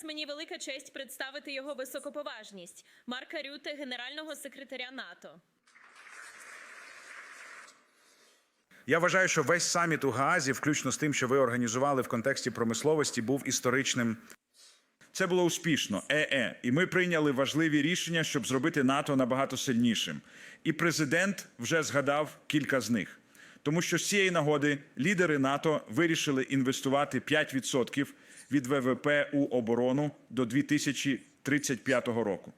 зараз мені велика честь представити його високоповажність Марка Рюте, генерального секретаря НАТО. Я вважаю, що весь саміт у Гаазі, включно з тим, що ви організували в контексті промисловості, був історичним. Це було успішно, е-е. І ми прийняли важливі рішення, щоб зробити НАТО набагато сильнішим. І президент вже згадав кілька з них. Тому що з цієї нагоди лідери НАТО вирішили інвестувати 5% від ВВП у оборону до 2035 року.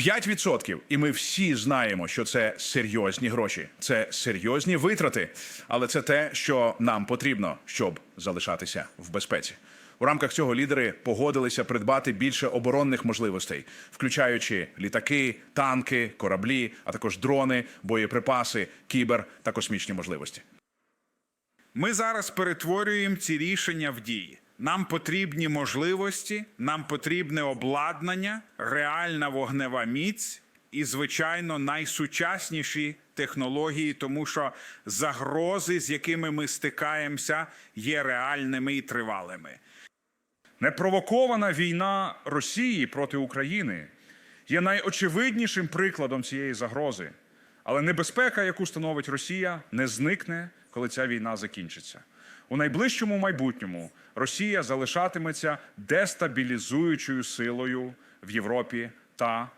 5%. І ми всі знаємо, що це серйозні гроші, це серйозні витрати, але це те, що нам потрібно, щоб залишатися в безпеці. У рамках цього лідери погодилися придбати більше оборонних можливостей, включаючи літаки, танки, кораблі, а також дрони, боєприпаси, кібер та космічні можливості. Ми зараз перетворюємо ці рішення в дії. Нам потрібні можливості, нам потрібне обладнання, реальна вогнева міць і, звичайно, найсучасніші технології, тому що загрози, з якими ми стикаємося, є реальними і тривалими. Непровокована війна Росії проти України є найочевиднішим прикладом цієї загрози. Але небезпека, яку становить Росія, не зникне, коли ця війна закінчиться. У найближчому майбутньому Росія залишатиметься дестабілізуючою силою в Європі та